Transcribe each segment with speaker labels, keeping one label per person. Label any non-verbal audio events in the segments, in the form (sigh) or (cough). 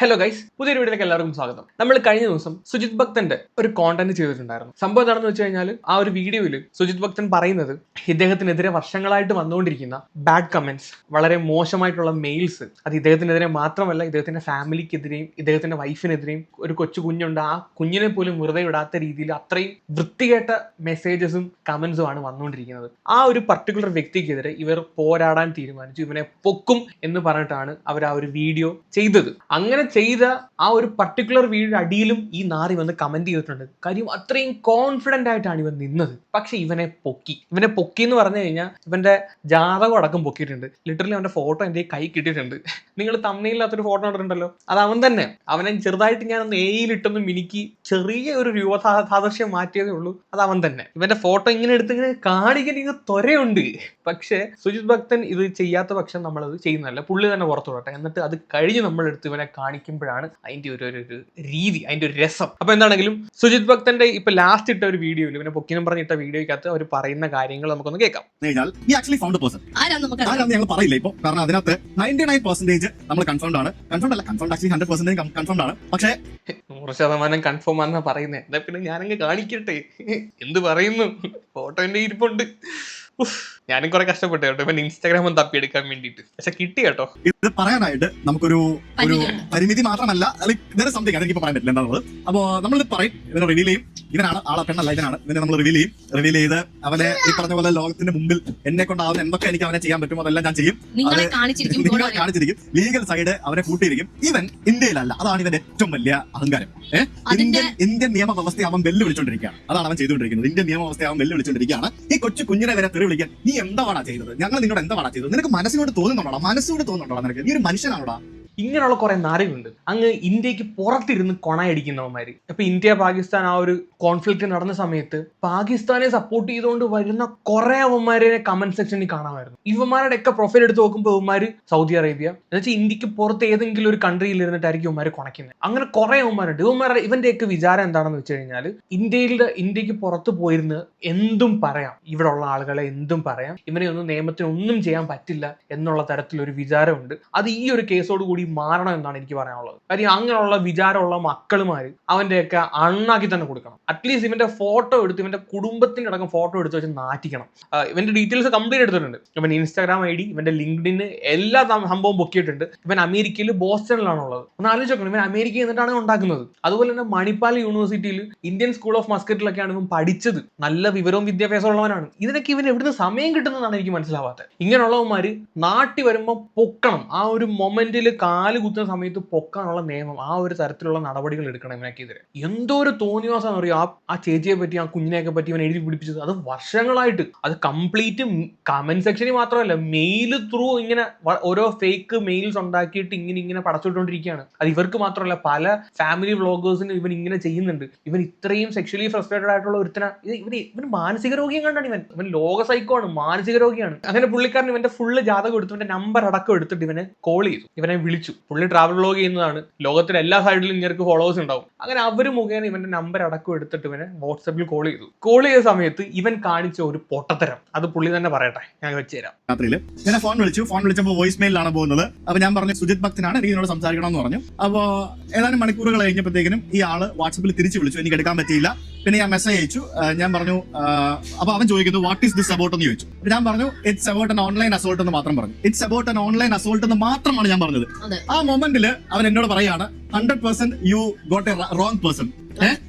Speaker 1: Hello guys പുതിയൊരു വീഡിയോയിലേക്ക് എല്ലാവർക്കും സ്വാഗതം. നമ്മൾ കഴിഞ്ഞ ദിവസം സുജിത് ഭക്തന്റെ ഒരു കോണ്ടന്റ് ചെയ്തിട്ടുണ്ടായിരുന്നു. സംഭവം എന്താണെന്ന് വെച്ച് കഴിഞ്ഞാൽ ആ ഒരു വീഡിയോയിൽ സുജിത് ഭക്തൻ പറയുന്നത് ഇദ്ദേഹത്തിനെതിരെ വർഷങ്ങളായിട്ട് വന്നുകൊണ്ടിരിക്കുന്ന ബാഡ് കമന്റ്സ് വളരെ മോശമായിട്ടുള്ള മെയിൽസ് അത് ഇദ്ദേഹത്തിനെതിരെ മാത്രമല്ല ഇദ്ദേഹത്തിന്റെ ഫാമിലിക്കെതിരെയും ഇദ്ദേഹത്തിന്റെ വൈഫിനെതിരെയും ഒരു കൊച്ചു കുഞ്ഞുണ്ട്. ആ കുഞ്ഞിനെ പോലും വെറുതെ വിടാത്ത രീതിയിൽ അത്രയും വൃത്തികെട്ട മെസ്സേജസും കമന്റ്സും ആണ് വന്നുകൊണ്ടിരിക്കുന്നത്. ആ ഒരു പർട്ടിക്കുലർ വ്യക്തിക്കെതിരെ ഇവർ പോരാടാൻ തീരുമാനിച്ചു. ഇവനെ പൊക്കും എന്ന് പറഞ്ഞിട്ടാണ് അവർ ആ ഒരു വീഡിയോ ചെയ്തത്. അങ്ങനെ ചെയ്ത ആ ഒരു പർട്ടിക്കുലർ വീടിന്റെ അടിയിലും ഈ നാറി വന്ന് കമന്റ് ചെയ്തിട്ടുണ്ട്. കാര്യം അത്രയും കോൺഫിഡന്റ് ആയിട്ടാണ് ഇവൻ നിന്നത്. പക്ഷെ ഇവനെ പൊക്കി. ഇവനെ പൊക്കി എന്ന് പറഞ്ഞു കഴിഞ്ഞാൽ ഇവന്റെ ജാതകം അടക്കം പൊക്കിയിട്ടുണ്ട്. ലിറ്ററലി അവന്റെ ഫോട്ടോ എന്റെ കൈ കിട്ടിയിട്ടുണ്ട്. നിങ്ങൾ തമ്മില്ലാത്തൊരു ഫോട്ടോ കണ്ടിട്ടുണ്ടല്ലോ? അത് അവൻ തന്നെ. അവനെ ചെറുതായിട്ട് ഞാൻ ഒന്ന് എയിലിട്ടൊന്ന് മിനിക്ക് ചെറിയ ഒരു രൂപസാദൃശ്യം മാറ്റിയതേ ഉള്ളൂ. അത് അവൻ തന്നെ. ഇവന്റെ ഫോട്ടോ ഇങ്ങനെ എടുത്ത് ഇങ്ങനെ കാണിക്കാൻ ഇങ്ങനെ ത്വരയുണ്ട്. പക്ഷെ സുജിത് ഭക്തൻ ഇത് ചെയ്യാത്ത പക്ഷം നമ്മളത് ചെയ്യുന്നതല്ല. പുള്ളി തന്നെ പുറത്തു വിടട്ടെ എന്നിട്ട് അത് കഴിഞ്ഞ് നമ്മളെടുത്ത് ഇവനെ ഇവനെ കാണിക്കുമ്പോഴാണ് അതിന്റെ ഒരു ഒരു- രീതി അതിന്റെ ഒരു രസം. അപ്പോൾ എന്താണെങ്കിലും സുജിത് ഭക്തന്റെ ഇപ്പൊ ലാസ്റ്റ് ഇട്ട ഒരു വീഡിയോയിൽ പിന്നെ പൊക്കിനും പറഞ്ഞിട്ട വീഡിയോയ്ക്കകത്ത് അവർ പറയുന്ന കാര്യങ്ങൾ നമുക്കൊന്ന് കേൾക്കാം.
Speaker 2: ആക്ച്വലി ഫൗണ്ട് പേഴ്സൺ
Speaker 3: ആരാ നമുക്ക്
Speaker 2: ആരാന്ന് ഞങ്ങൾ പറയില്ല ഇപ്പൊ. കാരണം അതിനകത്ത് നയന്റി നയൻ പെർസെന്റേജ് നമ്മൾ കൺഫേംഡ് ആണ്. കൺഫേംഡ് അല്ല confirmed actually hundred percentage confirmed ആണ്. പക്ഷേ
Speaker 1: നൂറ് ശതമാനം കൺഫേം ആണെന്നാ പറയുന്നത് എന്താ പിന്നെ ഞാനങ്ങ് കാണിക്കട്ടെ? എന്ത് പറയുന്നു? ഫോട്ടോന്റെ ഇരിപ്പുണ്ട്. ഞാനും കുറെ കഷ്ടപ്പെട്ടു കേട്ടോ. ഇപ്പൊ ഇൻസ്റ്റാഗ്രാം ഒന്ന് തപ്പിയെടുക്കാൻ വേണ്ടിട്ട് പക്ഷെ കിട്ടി കേട്ടോ.
Speaker 2: ഇത് പറയാനായിട്ട് നമുക്കൊരു ഒരു പരിമിതി മാത്രമല്ല. അല്ലെങ്കിൽ സംതിങ്? അതെനിക്ക് പറയാൻ പറ്റില്ല. എന്താണുള്ളത് അപ്പോ നമ്മൾ പറയും. ഇതിനെ റിവീൽ ചെയ്യും. ഇവനാണ് ആളെ പെണ്ണല്ല ഇവനാണ്. ഇതിനെ നമ്മൾ റിവീൽ ചെയ്യും. റിവീൽ ചെയ്ത് അവനെ ഈ പറഞ്ഞ പോലെ ലോകത്തിന്റെ മുമ്പിൽ എന്നെ കൊണ്ടാവുന്ന എന്തൊക്കെ എനിക്ക് അവനെ ചെയ്യാൻ പറ്റുമോ അതെല്ലാം ഞാൻ ചെയ്യും.
Speaker 3: നിങ്ങളെ കാണിച്ചിരിക്കും
Speaker 2: കാണിച്ചിരിക്കും. ലീഗൽ സൈഡ് അവനെ കൂട്ടിയിരിക്കും. ഇവൻ ഇന്ത്യയിലല്ല. അതാണ് ഇവന്റെ ഏറ്റവും വലിയ അഹങ്കാരം. ഏഹ് ഇന്ത്യൻ ഇന്ത്യൻ നിയമവ്യവസ്ഥയെ അവൻ വെല്ലുവിളിച്ചോണ്ടിരിക്കുകയാണ്. അതാണ് അവൻ ചെയ്തുകൊണ്ടിരിക്കുന്നത്. ഇന്ത്യൻ നിയമവ്യവസ്ഥയെ അവൻ വെല്ലുവിളിച്ചോണ്ടിരിക്കുകയാണ്. ഈ കൊച്ചു കുഞ്ഞിനെ വരെ തെറി വിളിക്കാൻ നീ എന്താണോ ചെയ്തത്? ഞങ്ങൾ നിന്നോട് എന്താണോ ചെയ്തത്? നിനക്ക് മനസ്സിനോട് തോന്നുന്നുണ്ടോടാ? മനസ്സിനോട് തോന്നുന്നുണ്ടോടാ നിനക്ക്? നീ ഒരു മനുഷ്യനാണോടാ?
Speaker 1: ഇങ്ങനെയുള്ള കുറെ നാരകളുണ്ട്. അങ്ങ് ഇന്ത്യയ്ക്ക് പുറത്തിരുന്ന് കൊണയടിക്കുന്നവന്മാർ ഇപ്പൊ ഇന്ത്യ പാകിസ്ഥാൻ ആ ഒരു കോൺഫ്ലിക്റ്റ് നടന്ന സമയത്ത് പാകിസ്ഥാനെ സപ്പോർട്ട് ചെയ്തുകൊണ്ട് വരുന്ന കുറെ അവന്മാരെ കമന്റ് സെക്ഷനിൽ കാണാമായിരുന്നു. ഇവന്മാരുടെ ഒക്കെ പ്രൊഫൈൽ എടുത്ത് നോക്കുമ്പോൾ ഇവന്മാര് സൗദി അറേബ്യ എന്നുവെച്ചാൽ ഇന്ത്യയ്ക്ക് പുറത്ത് ഏതെങ്കിലും ഒരു കൺട്രിയിൽ ഇരുന്നിട്ടായിരിക്കും ഇവന്മാര് കുണയ്ക്കുന്നത് അങ്ങനെ കുറെ അവന്മാരുണ്ട്. ഇവന്മാരുടെ ഇവന്റെയൊക്കെ വിചാരം എന്താണെന്ന് വെച്ച് കഴിഞ്ഞാൽ ഇന്ത്യയിലെ ഇന്ത്യയ്ക്ക് പുറത്ത് പോയിരുന്ന് എന്തും പറയാം. ഇവിടെ ഉള്ള ആളുകളെ എന്തും പറയാം. ഇവനെ ഒന്നും നിയമത്തിനൊന്നും ചെയ്യാൻ പറ്റില്ല എന്നുള്ള തരത്തിലൊരു വിചാരമുണ്ട്. അത് ഈ ഒരു കേസോട് കൂടി മാറണം എന്നാണ് എനിക്ക് പറയാനുള്ളത്. കാര്യം അങ്ങനെയുള്ള വിചാരമുള്ള മക്കളുമാര് അവന്റെയൊക്കെ അണ്ണാക്കി തന്നെ കൊടുക്കണം. അറ്റ്ലീസ്റ്റ് ഇവന്റെ ഫോട്ടോ എടുത്ത് ഇവന്റെ കുടുംബത്തിന്റെ അടക്കം ഫോട്ടോ എടുത്ത് വെച്ച് നാറ്റിക്കണം. ഇവന്റെ ഡീറ്റെയിൽസ് കംപ്ലീറ്റ് എടുത്തിട്ടുണ്ട്. ഇവൻ ഇൻസ്റ്റാഗ്രാം ഐ ഡി ഇവന്റെ ലിങ്ക്ഡിന് എല്ലാ സംഭവം പൊക്കിയിട്ടുണ്ട്. ഇവൻ അമേരിക്കയിൽ ബോസ്റ്റണിലാണുള്ളത്. ഒന്ന് ആലോചിച്ച് ഇവൻ അമേരിക്കയിൽ നിന്നിട്ടാണ് ഉണ്ടാക്കുന്നത്. അതുപോലെ തന്നെ മണിപ്പാൽ യൂണിവേഴ്സിറ്റിയിൽ ഇന്ത്യൻ സ്കൂൾ ഓഫ് മസ്കറ്റിലൊക്കെയാണ് ഇവൻ പഠിച്ചത്. നല്ല വിവരവും വിദ്യാഭ്യാസവും ഉള്ളവനാണ്. ഇതിനൊക്കെ ഇവൻ എവിടുന്ന് സമയം കിട്ടുന്നതാണ് എനിക്ക് മനസ്സിലാവാത്തത്. ഇങ്ങനെയുള്ളവന്മാര് നാട്ടിൽ വരുമ്പോൾ പൊക്കണം. ആ ഒരു മൊമെന്റിൽ കാൽ കുത്തുന്ന സമയത്ത് പൊക്കാനുള്ള നിയമം ആ ഒരു തരത്തിലുള്ള നടപടികൾ എടുക്കണം ഇവനക്കെതിരെ. എന്തോ ഒരു തോന്നിവാസം അറിയോ ആ ആ ചേച്ചിയെ പറ്റി ആ കുഞ്ഞിനെയൊക്കെ പറ്റി ഇവൻ എഴുതി പിടിപ്പിച്ചത്. അത് വർഷങ്ങളായിട്ട്. അത് കംപ്ലീറ്റ് കമന്റ് സെക്ഷനിൽ മാത്രമല്ല മെയിൽ ത്രൂ ഇങ്ങനെ ഓരോ ഫേക്ക് മെയിൽസ് ഉണ്ടാക്കിയിട്ട് ഇങ്ങനെ ഇങ്ങനെ പടച്ചുവിട്ടുകൊണ്ടിരിക്കുകയാണ് അത് ഇവർക്ക് മാത്രമല്ല പല ഫാമിലി വ്ളോഗേഴ്സിനും ഇവൻ ഇങ്ങനെ ചെയ്യുന്നുണ്ട്. ഇവൻ ഇത്രയും സെക്ഷലി ഫ്രസ്ട്രേറ്റഡ് ആയിട്ടുള്ള ഒരുത്തന. ഇത് ഇവൻ മാനസിക രോഗിയും കണ്ടാണ് ഇവൻ. ഇവൻ ലോക സൈക്കോ ആണ് മാനസിക രോഗിയാണ്. അങ്ങനെ പുള്ളിക്കാരൻ ഇവന്റെ ഫുള്ള് ജാതകം എടുത്തു ഇവന്റെ നമ്പർ അടക്കം എടുത്തിട്ട് ഇവനെ കോൾ ചെയ്തു. ഇവനെ വിളിച്ചു. പുള്ളി ട്രാവൽ വ്ളോഗ് ചെയ്യുന്നതാണ്. ലോകത്തിലെ എല്ലാ സൈഡിലും ഇങ്ങനെ ഫോളോവേഴ്സ് ഉണ്ടാവും. അങ്ങനെ അവർ മുഖേന ഇവന്റെ നമ്പർ അടക്കം എടുത്തിട്ട് ഇവനെ വാട്സപ്പിൽ കോൾ ചെയ്തു. കോൾ ചെയ്ത സമയത്ത് ഇവൻ കാണിച്ച ഒരു പൊട്ടത്തരം. അത് പുള്ളി തന്നെ പറയട്ടെ. ഞാൻ വെച്ചുതരാം
Speaker 2: രാത്രിയിൽ ഞാൻ ഫോൺ വിളിച്ചു. ഫോൺ വിളിച്ചപ്പോൾ വോയിസ് മെയിലാണ് പോകുന്നത്. അപ്പൊ ഞാൻ പറഞ്ഞു സുജിത് ഭക്തനാണ്. എനിക്ക് എന്നോട് സംസാരിക്കണം എന്ന് പറഞ്ഞു. അപ്പോ ഏതാനും മണിക്കൂറുകൾ കഴിഞ്ഞപ്പോഴത്തേക്കിനും ഈ ആൾ വാട്സപ്പിൽ തിരിച്ചു വിളിച്ചു. എനിക്ക് എടുക്കാൻ പറ്റിയില്ല. പിന്നെ ഞാൻ മെസ്സേജ് അയച്ചു. ഞാൻ പറഞ്ഞു അപ്പൊ അവൻ ചോദിക്കുന്നു വാട്ട് ഈസ് ദിസ് അബൌട്ട് എന്ന് ചോദിച്ചു. ഞാൻ പറഞ്ഞു it's about an online assault എന്ന് മാത്രം പറഞ്ഞു. It's about an online assault എന്ന് മാത്രമാണ് ഞാൻ പറഞ്ഞത്. ആ മൊമെന്റിൽ അവൻ എന്നോട് പറയാണ് hundred percent you got a wrong
Speaker 3: person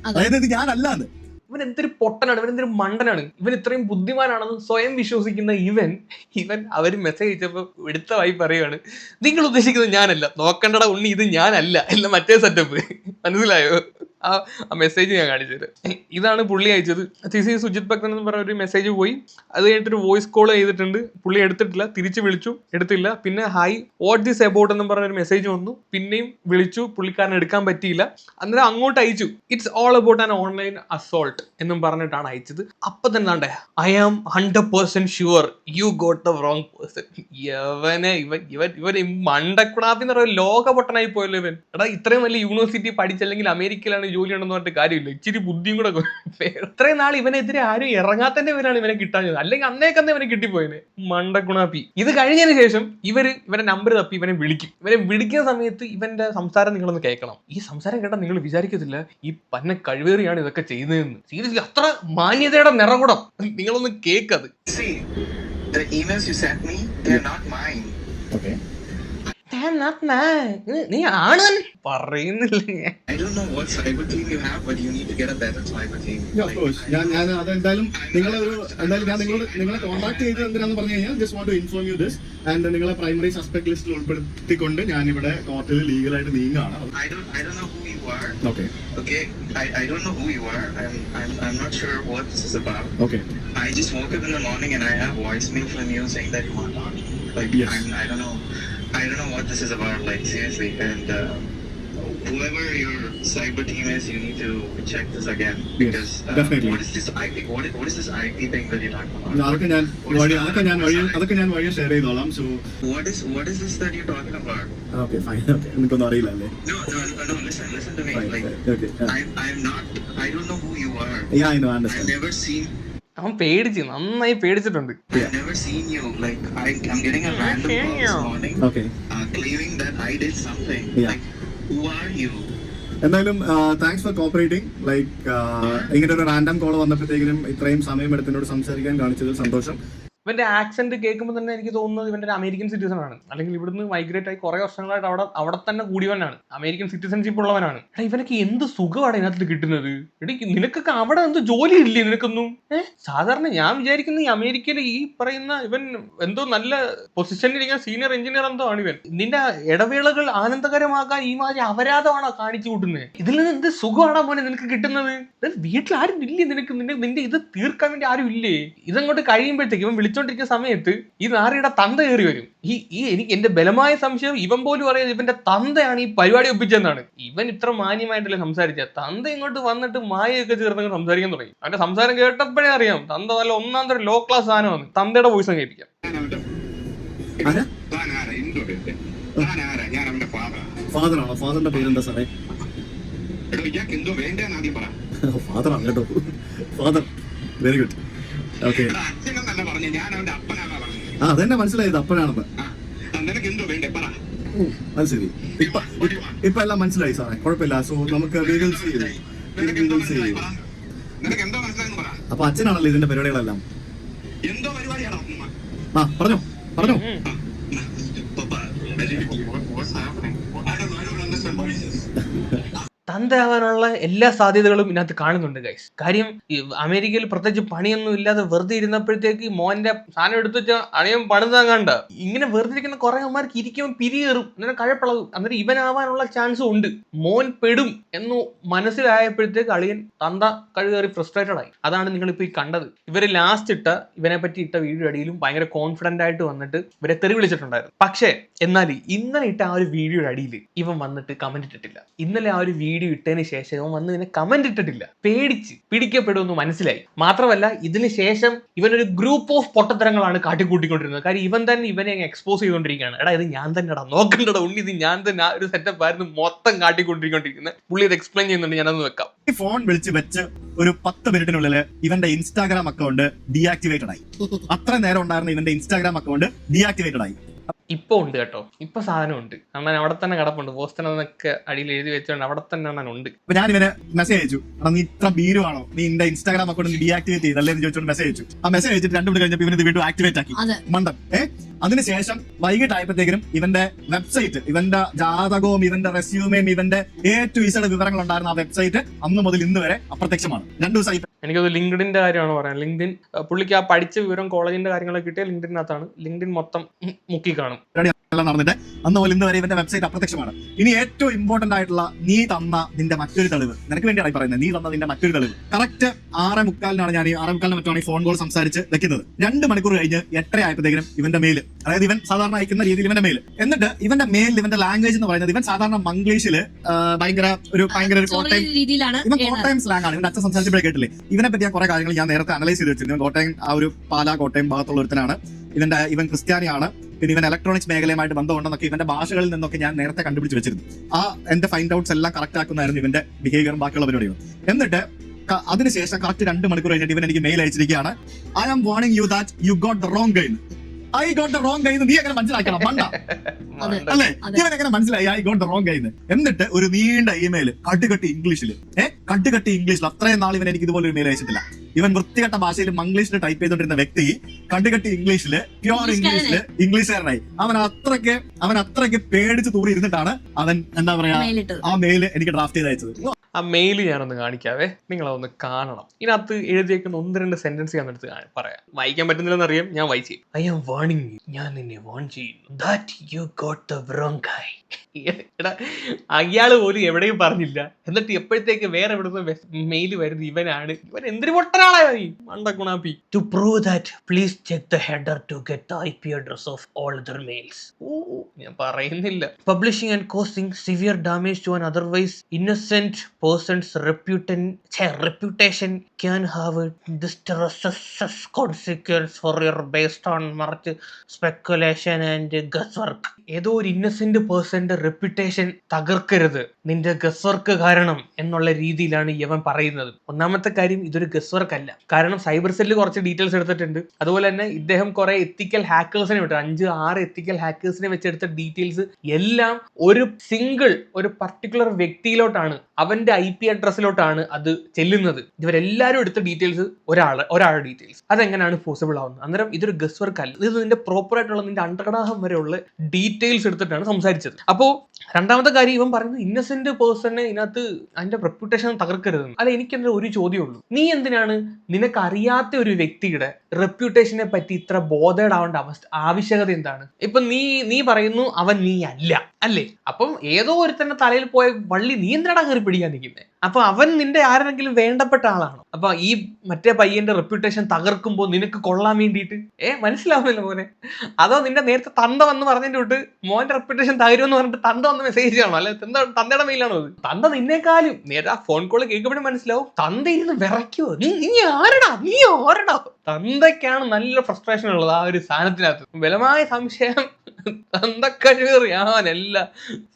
Speaker 2: അതായത് ഇത് ഞാനല്ല എന്ന്
Speaker 1: ഇവൻ എന്തൊരു പൊട്ടനാണ് ഇവൻ എന്തൊരു മണ്ടനാണ്. ഇവൻ ഇത്രയും ബുദ്ധിമാനാണെന്ന് സ്വയം വിശ്വസിക്കുന്ന ഇവൻ ഇവൻ അവർ മെസ്സേജ് അയച്ചപ്പോൾ എടുത്ത വായി പറയുകയാണ് നിങ്ങൾ ഉദ്ദേശിക്കുന്നത് ഞാനല്ല. നോക്കണ്ടട ഉണ്ണി ഇത് ഞാനല്ല. അല്ല മറ്റേ സെറ്റപ്പ് മനസ്സിലായോ? ആ മെസ്സേജ് ഞാൻ കാണിച്ചത് ഇതാണ് പുള്ളി അയച്ചത്. സി സി സുജിത് ഭക്തൻ എന്ന് പറഞ്ഞ ഒരു മെസ്സേജ് പോയി. അത് കഴിഞ്ഞിട്ട് ഒരു വോയിസ് കോൾ ചെയ്തിട്ടുണ്ട്. പുള്ളി എടുത്തിട്ടില്ല. തിരിച്ച് വിളിച്ചു. എടുത്തില്ല. പിന്നെ ഹായ് വാട്ട് ദിസ് എബൌട്ട് എന്ന് പറഞ്ഞ ഒരു മെസ്സേജ് വന്നു. പിന്നെയും വിളിച്ചു. പുള്ളിക്കാരൻ എടുക്കാൻ പറ്റിയില്ല. അന്നേരം അങ്ങോട്ട് അയച്ചു. It's all about an online assault എന്നും പറഞ്ഞിട്ടാണ് അയച്ചത്. അപ്പൊ തന്നെ ആണ്ടേ I am hundred percent sure you got the wrong person ഇവൻ ഇവൻ ഇവൻ ഈ മണ്ടക്കുണാപ്പി എന്ന് പറയുന്ന ലോക പോയല്ലോ ഇവൻ. എടാ ഇത്രയും വലിയ യൂണിവേഴ്സിറ്റി പഠിച്ചല്ലെങ്കിൽ അമേരിക്കയിലാണ് ജോലി ഉണ്ടെന്ന് പറഞ്ഞിട്ട് കാര്യമില്ല. ഇച്ചിരി ബുദ്ധിയും കൂടെ ഇത്രയും നാൾ ഇവനെതിരെ ആരും ഇറങ്ങാത്തതിന്റെ പേരാണ് ഇവനെ കിട്ടാഞ്ഞത്. അല്ലെങ്കിൽ അന്നേക്കന്ന് ഇവനെ കിട്ടിപ്പോയനെ. മണ്ടക്കുണാപ്പി. ഇത് കഴിഞ്ഞതിന് ശേഷം ഇവർ ഇവന്റെ നമ്പർ തപ്പി ഇവനെ വിളിക്കും. ഇവനെ വിളിക്കുന്ന സമയത്ത് ഇവന്റെ സംസാരം നിങ്ങളൊന്ന് കേൾക്കണം. ഈ സംസാരം കേട്ടാൽ നിങ്ങൾ വിചാരിക്കത്തില്ല ഈ പന്ന കഴിവേറിയാണ് ഇതൊക്കെ ചെയ്യുന്നതെന്ന്. സീരിയസ്ലി അത്ര മാന്യതയുടെ നിറകുടം നിങ്ങളൊന്ന്
Speaker 3: കേൾക്കത് the emails you sent me, they're not mine.
Speaker 2: Okay
Speaker 1: നീ ആണ് പറയുന്നില്ല ഞാൻ
Speaker 3: I don't know what cyber you have, but you need to get a better cyber team. Like,
Speaker 2: ഞാൻ അതെന്തായാലും നിങ്ങളെ ഒരു എന്തായാലും ഞാൻ നിങ്ങളോട് നിങ്ങളെ കോൺടാക്ട് ചെയ്തത് എന്തിനാന്ന് പറഞ്ഞു കഴിഞ്ഞാൽ just want to inform you this and നിങ്ങളെ പ്രൈമറി സസ്പെക്ട് ലിസ്റ്റിൽ ഉൾപ്പെടുത്തിക്കൊണ്ട് ഞാൻ ഇവിടെ കോർട്ടിൽ ലീഗലായിട്ട് നീങ്ങാണ്
Speaker 3: I don't, I don't know who you are.
Speaker 2: Okay
Speaker 3: Okay, I, I don't know who you are. I'm, I'm, I'm not sure what this is about.
Speaker 2: Okay.
Speaker 3: I just woke up in the morning and I have voicemail from you saying that you are not. Like,
Speaker 2: Yes.
Speaker 3: I'm, I don't know, I don't know what this is about. Like, seriously, and uh, whoever your cyber team is, you need to check this again because uh,
Speaker 2: definitely.
Speaker 3: what is this IP? What is, what is this IP thing that you're talking about?
Speaker 2: അതൊക്കെ ഞാൻ വഴി അതൊക്കെ ഞാൻ വഴി അതൊക്കെ ഞാൻ വഴി share ചെയ്തോളാം so
Speaker 3: What is what is this that you're talking about?
Speaker 2: Okay fine (laughs) okay എനിക്കൊന്നും അറിയില്ല അല്ലേ
Speaker 3: No, no, no, no. Listen, listen to me.
Speaker 2: Fine
Speaker 3: Like,
Speaker 2: okay
Speaker 3: I'm, I'm not. I don't know who you are.
Speaker 2: Yeah I know
Speaker 3: I've
Speaker 2: understand
Speaker 3: never seen.
Speaker 1: അവൻ പേടിച്ചു നന്നായി പേടിച്ചിട്ടുണ്ട്.
Speaker 2: എന്തായാലും thanks for cooperating like ഇങ്ങനെ ഒരു random call വന്നപ്പോഴത്തേക്കിനും ഇത്രയും സമയം എടുത്തിനോട് സംസാരിക്കാൻ കാണിച്ചതിൽ സന്തോഷം.
Speaker 1: ഇവന്റെ ആക്സെന്റ് കേൾക്കുമ്പോൾ തന്നെ എനിക്ക് തോന്നുന്നത് ഇവന്റെ ഒരു അമേരിക്കൻ സിറ്റിസൺ ആണ്. അല്ലെങ്കിൽ ഇവിടുന്ന് മൈഗ്രേറ്റ് ആയി കുറെ വർഷങ്ങളായിട്ട് അവിടെ അവിടെ തന്നെ കൂടിയവനാണ്. American citizenship ഉള്ളവനാണ്. എടാ ഇവനൊക്കെ എന്ത് സുഖമാണ് ഇതിനകത്ത് കിട്ടുന്നത്? എടി നിനക്കൊക്കെ അവിടെ എന്ത് ജോലി ഇല്ലേ നിനക്കൊന്നും? ഏഹ് സാധാരണ ഞാൻ വിചാരിക്കുന്ന ഈ അമേരിക്കയിൽ ഈ പറയുന്ന ഇവൻ എന്തോ നല്ല പൊസിഷനിൽ ഇരിക്കുന്ന സീനിയർ എഞ്ചിനീയർ എന്തോ ആണ് ഇവൻ. നിന്റെ ഇടവേളകൾ ആനന്ദകരമാക്കാൻ ഈ മാതിരി അപരാധമാണോ കാണിച്ചു കൂട്ടുന്നത് ഇതിൽ നിന്ന് എന്ത് സുഖമാണോ മോനെ നിനക്ക് കിട്ടുന്നത്? വീട്ടിൽ ആരും ഇല്ലേ നിനക്ക്? നിന്റെ നിന്റെ ഇത് തീർക്കാൻ വേണ്ടി ആരും ഇല്ലേ? ഇതങ്ങോട്ട് കഴിയുമ്പോഴത്തേക്ക് ഇവൻ വിളിച്ചോണ്ടിരിക്കുന്ന സമയത്ത് ഈ നാറിയുടെ തന്ത കയറി വരും. ഈ ഈ എനിക്ക് എന്റെ ബലമായ സംശയം ഇവൻ പോലും അറിയാതെ ഇവന്റെ തന്തയാണ് ഈ പരിപാടി ഒപ്പിച്ചെന്നാണ് ഇവൻ ഇത്ര മാന്യമായിട്ടല്ലേ സംസാരിച്ച? തന്ത ഇങ്ങോട്ട് വന്നിട്ട് മായയൊക്കെ ചേർന്ന് സംസാരിക്കാൻ തുടങ്ങി. അവന്റെ സംസാരം കേട്ടപ്പോഴേ അറിയാം തന്ത നല്ല ഒന്നാം തരം ലോ ക്ലാസ് സാധനമാണ്. തന്തയുടെ വോയിസ് കേൾപ്പിക്കാം.
Speaker 2: ആണോ ഫാദറിന്റെ പേരെന്താ സാറേ? ആണ് കേട്ടോ.
Speaker 3: Father very good okay.
Speaker 2: ആ അതെന്നെ മനസ്സിലായത് അപ്പനാണെന്ന്. അത് ശരി. ഇപ്പൊ ഇപ്പൊ- എല്ലാം മനസ്സിലായി സാറേ. കുഴപ്പമില്ല. സോ നമുക്ക് ഡീറ്റെയിൽസ് ചെയ്യും.
Speaker 3: നിനക്ക് എന്തോ മനസ്സിലായി പറ. നിനക്ക് എന്തോ മനസ്സിലായെന്ന് പറ.
Speaker 2: അപ്പൊ അച്ഛനാണല്ലോ ഇതിന്റെ പരിപാടികളെല്ലാം. ആ പറഞ്ഞോ പറഞ്ഞോ.
Speaker 1: തന്തയാവാനുള്ള എല്ലാ സാധ്യതകളും ഇതിനകത്ത് കാണുന്നുണ്ട് ഗൈസ് കാര്യം അമേരിക്കയിൽ പ്രത്യേകിച്ച് പണിയൊന്നും ഇല്ലാതെ വെറുതെ ഇരുന്നപ്പോഴത്തേക്ക് മോന്റെ സാധനം എടുത്തു വെച്ചാൽ അണിയൻ പണിതാൻ കണ്ട ഇങ്ങനെ വെറുതെ ഇരിക്കുന്ന കുറെ അമ്മമാർക്ക് ഇരിക്കുമ്പോൾ പിരിയേറും അങ്ങനെ കഴപ്പളവും. അന്നേരം ഇവനാവാനുള്ള ചാൻസും ഉണ്ട്. മോൻ പെടും എന്ന് മനസ്സിലായപ്പോഴത്തേക്ക് അളിയൻ തന്ത കഴുകേറി ഫ്രസ്ട്രേറ്റഡ് ആയി. അതാണ് നിങ്ങൾ ഇപ്പൊ ഈ കണ്ടത്. ഇവരെ ലാസ്റ്റ് ഇട്ട ഇവനെ പറ്റി ഇട്ട വീഡിയോ അടിയിലും ഭയങ്കര കോൺഫിഡന്റ് ആയിട്ട് വന്നിട്ട് ഇവരെ തെറി വിളിച്ചിട്ടുണ്ടായിരുന്നു. പക്ഷേ എന്നാൽ ഇന്നലെ ഇട്ട ആ ഒരു വീഡിയോയുടെ അടിയിൽ ഇവൻ വന്നിട്ട് കമന്റ് ഇട്ടിട്ടില്ല. ഇന്നലെ ആ ഒരു വീഡിയോ ഇട്ടതിന് ശേഷം അവൻ വന്ന് ഇതിനെ കമന്റ് ഇട്ടിട്ടില്ല. പേടിച്ച് പിടിക്കപ്പെടുമെന്ന് മനസ്സിലായി. മാത്രമല്ല ഇതിന് ശേഷം ഇവനൊരു ഗ്രൂപ്പ് ഓഫ് പൊട്ടത്തരങ്ങളാണ് കാട്ടിക്കൂട്ടിക്കൊണ്ടിരുന്നത്. കാര്യം ഇവൻ തന്നെ ഇവനെ എക്സ്പോസ് ചെയ്തുകൊണ്ടിരിക്കുകയാണ്. എടാ ഇത് ഞാൻ തന്നെടാ നോക്കണ്ടടാ ഉണ്ണി ഇത് ഞാൻ തന്നെ ആ ഒരു സെറ്റപ്പ് ആയിരുന്നു മൊത്തം കാട്ടിക്കൊണ്ടിരിക്കൊണ്ടിരിക്കുന്നത്. പുള്ളി ഇത് എക്സ്പ്ലെയിൻ ചെയ്യുന്നുണ്ട് ഞാനൊന്ന് വെക്കാം.
Speaker 2: ഫോൺ വിളിച്ച് വെച്ച് ഒരു പത്ത് മിനിറ്റിനുള്ളിൽ ഇവന്റെ ഇൻസ്റ്റാഗ്രാം അക്കൗണ്ട് ഡീആക്ടിവേറ്റഡ് ആയി. അത്ര നേരം ഉണ്ടായിരുന്ന ഇവന്റെ ഇൻസ്റ്റാഗ്രാം അക്കൗണ്ട് ഡീആക്ടിവേറ്റഡ് ആയി.
Speaker 1: ഇപ്പൊ ഉണ്ട് കേട്ടോ. ഇപ്പൊ സാധനം ഉണ്ട്. അണ്ണൻ അവിടെ തന്നെ കിടപ്പുണ്ട്. എന്നൊക്കെ അടിയിൽ എഴുതി വെച്ചോണ്ട് അവിടെ തന്നെ അണ്ണൻ ഉണ്ട്.
Speaker 2: അപ്പൊ ഞാൻ ഇവനെ മെസ്സേജ് അയച്ചു. എടാ നീ ഇത്ര ഭീരുവാണോ? നീ എന്റെ ഇൻസ്റ്റാഗ്രാം അക്കൗണ്ട് ഡീആക്ടിവേറ്റ് ചെയ്തല്ലേ എന്ന് ചോദിച്ചോണ്ട് മെസ്സേജ് അയച്ചു. ആ മെസ്സേജ് അയച്ചിട്ട് രണ്ടു മണി കഴിഞ്ഞപ്പോൾ ഇവന് ഇത് വീണ്ടും ആക്ടിവേറ്റ് ആക്കി.
Speaker 4: അതെ.
Speaker 2: മണ്ടൻ. ഏ? അതിനുശേഷം വൈകിട്ടായപ്പോഴത്തേക്കും ഇവന്റെ വെബ്സൈറ്റ് ഇവന്റെ ജാതകവും ഇവന്റെ റെസ്യൂമേയും ഇവന്റെ എ ടു ഇസഡ് വിവരങ്ങൾ ഉണ്ടായിരുന്ന ആ വെബ്സൈറ്റ് അന്ന് മുതൽ ഇന്ന് വരെ അപ്രത്യക്ഷമാണ്. രണ്ടു ദിവസമായി.
Speaker 1: എനിക്കത് ലിങ്ക്ഡിന്റെ കാര്യമാണ് പറയാൻ. ലിങ്ക്ഡിൻ പുള്ളിക്ക് ആ പഠിച്ച വിവരം കോളേജിന്റെ കാര്യങ്ങളൊക്കെ കിട്ടിയ ലിങ്ക്ഡിനകത്താണ്. ലിങ്ക്ഡിൻ മൊത്തം മുക്കി കാണും.
Speaker 2: എല്ലാം നടന്നിട്ട് അന്ന് മുതൽ ഇന്ന് വരെ ഇവന്റെ വെബ്സൈറ്റ് അപ്രത്യക്ഷമാണ്. ഇനി ഏറ്റവും ഇമ്പോർട്ടന്റ് ആയിട്ടുള്ള നീ തന്ന നിന്റെ മറ്റൊരു തെളിവ്. നിനക്ക് വേണ്ടിയാണ് പറയുന്നത്. നീ തന്ന നിന്റെ മറ്റൊരു തെളിവ്. കറക്റ്റ് ആറ് മുക്കാലിനാണ് ഞാൻ ഈ ആറ് മുക്കാലിന് മറ്റാണ് ഈ ഫോൺ കോൾ സംസാരിച്ച് വെക്കുന്നത്. രണ്ട് മണിക്കൂർ കഴിഞ്ഞ് എട്ടര ആയപ്പോഴത്തേക്കും ഇവന്റെ മെയിൽ അതായത് ഇവൻ സാധാരണ അയക്കുന്ന രീതിയിൽ ഇവന്റെ മെയിൽ എന്നിട്ട് ഇവന്റെ മെയിൽ ഇവന്റെ ലാംഗ്വേജ് എന്ന് പറയുന്നത് ഇവൻ സാധാരണ മംഗ്ലീഷിൽ ഭയങ്കര ഒരു ഭയങ്കര ഒരു കോട്ടയം ഇവൻ. കോട്ടയം സ്ലാങ് ആണ്. ഇവന്റെ അച്ഛൻ സംസാരിച്ചപ്പോഴേ കേട്ടില്ലേ? ഇവനെ പറ്റി ഞാൻ കുറെ കാര്യങ്ങൾ ഞാൻ നേരത്തെ അനലൈസ് ചെയ്ത് വെച്ചിരുന്നു. കോട്ടയം ആ ഒരു പാലാ കോട്ടയം ഭാഗത്തുള്ള ഒരുത്തനാണ്. ഇവന്റെ ഇവൻ ക്രിസ്ത്യാനിയാണ്. പിന്നെ ഇവൻ ഇലക്ട്രോണിക്സ് മേഖലയുമായിട്ട് ബന്ധമുണ്ടെന്നൊക്കെ ഇവന്റെ ഭാഷകളിൽ നിന്നൊക്കെ ഞാൻ നേരത്തെ കണ്ടുപിടിച്ച് വെച്ചിരുന്നു. ആ എന്റെ ഫൈൻഡ് ഔട്ട്സ് എല്ലാം കറക്റ്റ് ആക്കുന്നതായിരുന്നു ഇവന്റെ ബിഹേവിയറും ബാക്കിയുള്ള പരിപാടികളും. എന്നിട്ട് അതിനുശേഷം കറക്റ്റ് രണ്ട് മണിക്കൂർ കഴിഞ്ഞിട്ട് ഇവൻ എനിക്ക് mail അയച്ചിരിക്കുകയാണ്. I am warning you that you got the wrong guy I got the wrong guy നീ എങ്ങനെ മനസ്സിലാക്കണം? മണ്ട. (laughs) അല്ലെ? ഇവൻ എങ്ങനെ മനസ്സിലായി? ഐ ഗോട്ട് ദ റോങ് ഗൈന്ന് എന്നിട്ട് ഒരു നീണ്ട ഇമെയിൽ കട്ടുകട്ടി ഇംഗ്ലീഷിൽ ഏഹ് കട്ടുകട്ടി ഇംഗ്ലീഷിൽ അത്രയും നാൾ ഇവൻ എനിക്ക് ഇതുപോലെ ഒരു മെയിൽ അയച്ചിട്ടില്ല. ഇവൻ വൃത്തികെട്ട ഭാഷയിൽ മംഗ്ലീഷിൽ ടൈപ്പ് ചെയ്തോണ്ടിരുന്ന വ്യക്തി കണ്ടുകെട്ടി ഇംഗ്ലീഷിൽ പ്യോർ ഇംഗ്ലീഷിൽ ഇംഗ്ലീഷുകാരനായി. അവൻ അത്രയ്ക്ക് അവൻ അത്രയ്ക്ക് പേടിച്ച് തൂറി ഇരുന്നിട്ടാണ് അവൻ എന്താ പറയാ ആ മെയിൽ എനിക്ക് ഡ്രാഫ്റ്റ് ചെയ്ത് അയച്ചത്
Speaker 1: ആ മെയിൽ ഞാനൊന്ന് കാണിക്കാവേ. നിങ്ങളതൊന്ന് കാണണം. ഇതിനകത്ത് എഴുതിയേക്കുന്ന ഒന്ന് രണ്ട് സെന്റൻസ് ഞാൻ എടുത്ത് പറയാം. വായിക്കാൻ പറ്റുന്നില്ലെന്ന് അറിയാം ഞാൻ വായിച്ചു ഐ ആം വാണിംഗ് യു ഞാൻ നിന്നെ വാൺ ചെയ്യുന്നു. That you got the wrong guy. എടാ അയാൾ പോലും എവിടെയും പറഞ്ഞില്ല. എന്നിട്ട് എപ്പോഴത്തേക്ക് വേറെ എവിടുന്ന് മെയിൽ വരുന്നത് ഇവനാണ്. ഇവൻ എന്തിനു പൊട്ടനാളാ നീ മണ്ടക്കുണാപ്പി to prove that please check the header to get the I P address of all their mails ഓ ഞാൻ പറയുന്നില്ല. Publishing and causing severe damage to an otherwise innocent person's reputation can have disastrous consequence for your based on മറിച്ച് speculation and guess work ഏതോ ഒരു Innocent പേഴ്സന്റെ reputation തകർക്കരുത്. നിന്റെ guess work കാരണം എന്നുള്ള രീതിയിലാണ് യവൻ പറയുന്നത്. ഒന്നാമത്തെ കാര്യം ഇതൊരു ഗസ് വർക്ക് അല്ല. കാരണം സൈബർ സെല്ല് കുറച്ച് ഡീറ്റെയിൽസ് എടുത്തിട്ടുണ്ട്. അതുപോലെ തന്നെ ഇദ്ദേഹം കുറെ എത്തിക്കൽ ഹാക്കേഴ്സിനെ വിട്ടു. അഞ്ച് ആറ് എത്തിക്കൽ ഹാക്കേഴ്സിനെ വെച്ചെടുത്ത ഡീറ്റെയിൽസ് എല്ലാം ഒരു സിംഗിൾ ഒരു പർട്ടിക്കുലർ വ്യക്തിയിലോട്ടാണ്. അവന്റെ ഐ പി അഡ്രസ്സിലോട്ടാണ് അത് ചെല്ലുന്നത്. ഇവരെല്ലാവരും എടുത്ത ഡീറ്റെയിൽസ് ഒരാൾ ഒരാളുടെ ഡീറ്റെയിൽസ്. അതെങ്ങനെയാണ് പോസിബിൾ ആവുന്നത്? അന്നേരം ഇതൊരു ഗസ് വർക്ക് അല്ല. ഇത് നിന്റെ പ്രോപ്പർ ആയിട്ടുള്ള നിന്റെ അണ്ടർഗ്രാഹം വരെയുള്ള ഡീറ്റെയിൽസ് എടുത്തിട്ടാണ് സംസാരിച്ചത്. അപ്പോൾ രണ്ടാമത്തെ കാര്യം ഇവൻ പറയുന്നത് ഇന്നസെന്റ് പേഴ്സണെ ഇതിനകത്ത് അതിന്റെ റെപ്യൂട്ടേഷൻ തകർക്കരുത് അല്ല എനിക്കെന്താ ഒരു ചോദ്യമേ ഉള്ളൂ. നീ എന്തിനാണ് നിനക്ക് അറിയാത്ത ഒരു വ്യക്തിയുടെ റെപ്യൂട്ടേഷനെ പറ്റി ഇത്ര ബോധേഡ് ആവേണ്ട അവസ്ഥ ആവശ്യകത എന്താണ്? ഇപ്പൊ നീ നീ പറയുന്നു അവൻ നീ അല്ല അല്ലേ? അപ്പം ഏതോ ഒരുത്തന്റെ തലയിൽ പോയ വള്ളി നീ എന്തിനാടാ കയറി പിടിക്കാൻ നിൽക്കുന്നത് അപ്പൊ അവൻ നിന്റെ ആരെങ്കിലും വേണ്ടപ്പെട്ട ആളാണോ? അപ്പൊ ഈ മറ്റേ പയ്യന്റെ റെപ്യൂട്ടേഷൻ തകർക്കുമ്പോൾ നിനക്ക് കൊള്ളാൻ വേണ്ടിയിട്ട്? ഏ മനസ്സിലാവുന്നില്ല മോനെ. അതോ നിന്റെ നേരത്തെ തന്ത വന്ന് പറഞ്ഞതിന്റെ തൊട്ട് മോന്റെ റെപ്യൂട്ടേഷൻ തകരുമെന്ന് പറഞ്ഞിട്ട് തന്ത വന്ന് മെസ്സേജ് ആണോ അല്ലെ തന്ത തന്തയുടെ മെയിലാണോ തന്ത നിന്നേക്കാളും നേരെ ആ ഫോൺ കോൾ കേൾക്കുമ്പോഴും മനസ്സിലാവും. തന്ത ഇരുന്ന് വിറയ്ക്കുവോ? നീ നീ ആരടാ? നീ ആരടാ? തന്തയ്ക്കാണ് നല്ല ഫ്രസ്ട്രേഷൻ ഉള്ളത് ആ ഒരു സാധനത്തിനകത്ത്. ബലമായ സംശയം തന്തക്കഴിവേറിയാൻ എല്ലാ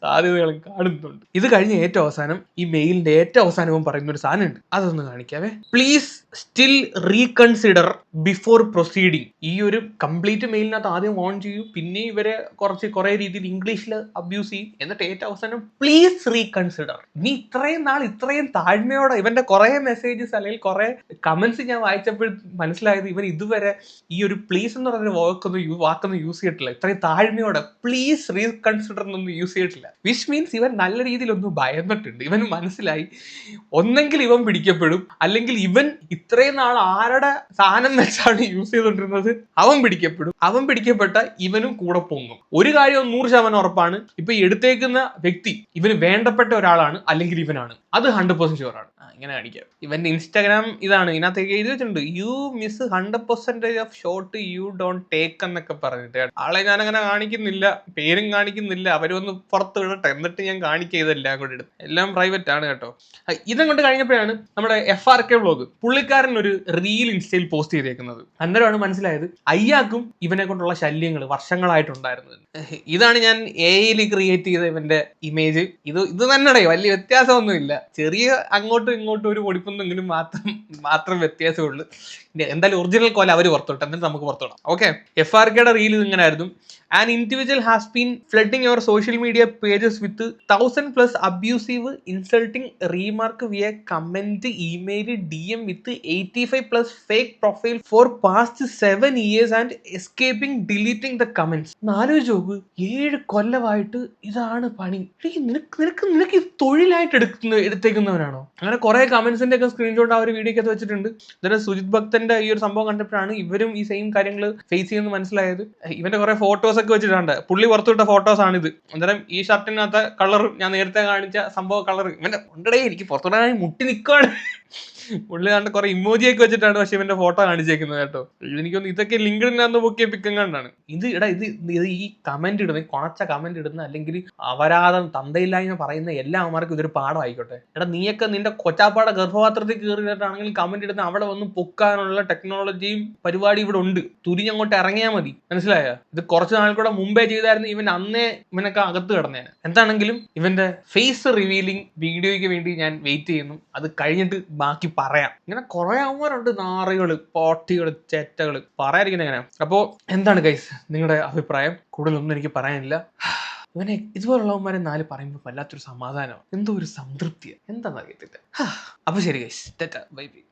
Speaker 1: സാധ്യതകളും കാണുന്നുണ്ട്. ഇത് കഴിഞ്ഞ ഏറ്റവും അവസാനം ഈ മെയിലിന്റെ ഏറ്റവും അവസാനവും പറയുന്ന ഒരു സാധനം ഉണ്ട് അതൊന്ന് കാണിക്കാവേ. Please still reconsider before proceeding ഈ ഒരു കംപ്ലീറ്റ് മെയിലിനകത്ത് ആദ്യം ഓൺ ചെയ്യും. പിന്നെ ഇവരെ കുറച്ച് കുറെ രീതിയിൽ ഇംഗ്ലീഷിൽ അബ്യൂസ് ചെയ്യും. എന്നിട്ട് ഏറ്റവും അവസാനം പ്ലീസ് റീകൺസിഡർ നീ ഇത്രയും നാൾ ഇത്രയും താഴ്മയോടെ ഇവന്റെ കുറെ മെസ്സേജസ് അല്ലെങ്കിൽ കുറെ കമന്റ്സ് ഞാൻ വായിച്ചപ്പോൾ മനസ്സിലായത് ഇവൻ ഇതുവരെ ഈ ഒരു പ്ലീസ് എന്ന് പറയുന്ന വാക്കൊന്നും വാക്കൊന്നും യൂസ് ചെയ്തിട്ടില്ല. ഇത്രയും താഴ്മയോടെ പ്ലീസ് റീകൺസിഡർ എന്നൊന്നും യൂസ് ചെയ്തിട്ടില്ല. വിച്ച് മീൻസ് ഇവൻ നല്ല രീതിയിൽ ഒന്ന് ഭയന്നിട്ടുണ്ട്. ഇവന് മനസ്സിലായി. ഒന്നെങ്കിൽ ഇവൻ പിടിക്കപ്പെടും. അല്ലെങ്കിൽ ഇവൻ ഇത്രയും നാൾ ആരുടെ സാധനം വെച്ചാണ് യൂസ് ചെയ്തുകൊണ്ടിരുന്നത് അവൻ പിടിക്കപ്പെടും. അവൻ പിടിക്കപ്പെട്ട ഇവനും കൂടെ പൊങ്ങും. ഒരു കാര്യം നൂറ് ശതമാനം ഉറപ്പാണ്. ഇപ്പൊ എടുത്തേക്കുന്ന വ്യക്തി ഇവന് വേണ്ടപ്പെട്ട ഒരാളാണ് അല്ലെങ്കിൽ ഇവനാണ്. അത് ഹൺഡ്രഡ് പെർസെന്റ് ഷുവർ ആണ്. ഇങ്ങനെ കാണിക്കാം. ഇവന്റെ ഇൻസ്റ്റാഗ്രാം ഇതാണ്. ഇതിനകത്തേക്ക് എഴുതി വെച്ചിട്ടുണ്ട്. You miss hundred percentage of shot you don't take എന്നൊക്കെ പറഞ്ഞിട്ട്. ആളെ ഞാൻ അങ്ങനെ കാണിക്കുന്നില്ല. പേരും കാണിക്കുന്നില്ല. അവരൊന്ന് പുറത്ത് വിടട്ടെ. എന്നിട്ട് ഞാൻ കാണിക്കുക ഇതെല്ലാം കൂടെ എടുത്ത്. എല്ലാം പ്രൈവറ്റ് ആണ് കേട്ടോ. ഇതും കൊണ്ട് കഴിഞ്ഞപ്പോഴാണ് നമ്മുടെ എഫ് ആർ കെ വ്ളോഗ് പുള്ളിക്കാരൻ ഒരു റീൽ ഇൻസ്റ്റയിൽ പോസ്റ്റ് ചെയ്തേക്കുന്നത്. അന്നേരമാണ് മനസ്സിലായത് അയ്യാക്കും ഇവനെ കൊണ്ടുള്ള ശല്യങ്ങൾ വർഷങ്ങളായിട്ടുണ്ടായിരുന്നത്. ഇതാണ് ഞാൻ എ ഐയിൽ ക്രിയേറ്റ് ചെയ്ത ഇവന്റെ ഇമേജ് ഇത് ഇത് തന്നെടേ. വലിയ വ്യത്യാസമൊന്നുമില്ല. ചെറിയ അങ്ങോട്ടും ഇങ്ങോട്ടും ഒരു പൊടിപ്പൊന്നെങ്കിലും മാത്രം മാത്രം വ്യത്യാസമുള്ളൂ. എന്തായാലും ഒറിജിനൽ കോല അവർ പുറത്തോട്ടെ എന്നിട്ട് നമുക്ക് പുറത്തോടാം ഓക്കെ എഫ് ആർ കെയുടെ reel ഇങ്ങനായിരുന്നു an individual has been flooding your social media pages with thousand plus abusive insulting remark via comment email D M with eighty five plus fake profile for past seven years and escaping deleting the comments നാലു നോക്ക് ഏഴ് കൊല്ലമായിട്ട് ഇതാണ് പണി. നിനക്ക് നിനക്ക് നിനക്ക് ഇത് തൊഴിലായിട്ട് എടുക്കുന്ന എടുത്തേക്കുന്നവനാണോ? അങ്ങനെ കുറെ കമന്റ്സിന്റെ ഒക്കെ സ്ക്രീൻഷോട്ട് ആ ഒരു വീഡിയോ വെച്ചിട്ടുണ്ട്. ഇതിന് സുജിത് ഭക്തന്റെ ഈ ഒരു സംഭവം കണ്ടപ്പോഴാണ് ഇവരും ഈ സെയിം കാര്യങ്ങൾ ഫേസ് ചെയ്യുന്നത് മനസ്സിലായത്. ഇവന്റെ കുറെ ഫോട്ടോസ് ഒക്കെ വെച്ചിട്ടുണ്ട്. പുള്ളി പുറത്തുവിട്ട ഫോട്ടോസ് ആണ് ഇത് അന്നേരം ഈ ഷർട്ടിനകത്തെ കളർ ഞാൻ നേരത്തെ കാണിച്ച സംഭവ കളർ ഇവന്റെ ഉണ്ടടേ എനിക്ക് പുറത്തുവിടാൻ മുട്ടി നിൽക്കുകയാണ് പുള്ളി കണ്ട കുറെ ഇമോജി ഒക്കെ വെച്ചിട്ടാണ് പക്ഷെ ഇവന്റെ ഫോട്ടോ കാണിച്ചേക്കുന്നത് കേട്ടോ. എനിക്കൊന്ന് ഇതൊക്കെ ലിങ്ക്ഡിനകത്ത് പൊക്കിയ കണ്ടാണ്. ഇത് ഇടാ ഇത് ഇത് ഈ കമന്റ് ഇടുന്ന കൊണച്ച കമന്റ് ഇടുന്ന അല്ലെങ്കിൽ അപരാധം തന്തയില്ലായ്മ പറയുന്ന എല്ലാ അമ്മമാർക്കും ഇതൊരു പാഠമായിക്കോട്ടെ. എടാ നീയൊക്കെ നിന്റെ കൊച്ചാപ്പാടെ ഗർഭപാത്രത്തിൽ കയറിയിട്ടാണെങ്കിൽ കമന്റ് ഇടുന്ന അവിടെ വന്ന് പൊക്കാനുള്ള ടെക്നോളജിയും പരിപാടി ഇവിടെ ഉണ്ട്. തുരിഞ്ഞങ്ങോട്ട് ഇറങ്ങിയാൽ മതി. മനസ്സിലായോ? ഇത് കുറച്ച് നാൾ കൂടെ മുമ്പേ ചെയ്തായിരുന്നു ഇവൻ അന്നേ ഇവനൊക്കെ അകത്ത് കിടന്നേനെ. എന്താണെങ്കിലും ഇവന്റെ ഫേസ് റിവീലിംഗ് വീഡിയോയ്ക്ക് വേണ്ടി ഞാൻ വെയിറ്റ് ചെയ്യുന്നു. അത് കഴിഞ്ഞിട്ട് ബാക്കി പറയാം. ഇങ്ങനെ കുറെ അവന്മാരുണ്ട്. നാറുകൾ പോട്ടികൾ ചേറ്റകൾ പറയാതിരിക്കുന്നത് എങ്ങനെ അപ്പോ എന്താണ് ഗൈസ് നിങ്ങളുടെ അഭിപ്രായം? കൂടുതലൊന്നും എനിക്ക് പറയാനില്ല. ഇവനെ ഇതുപോലുള്ളവന്മാരെ നാല് പറയുമ്പോൾ വല്ലാത്തൊരു സമാധാനം എന്തോ ഒരു സംതൃപ്തിയാണ് എന്താണെന്ന് അറിയത്തില്ല അപ്പൊ ശരി ഗൈസ് ബൈ ബൈ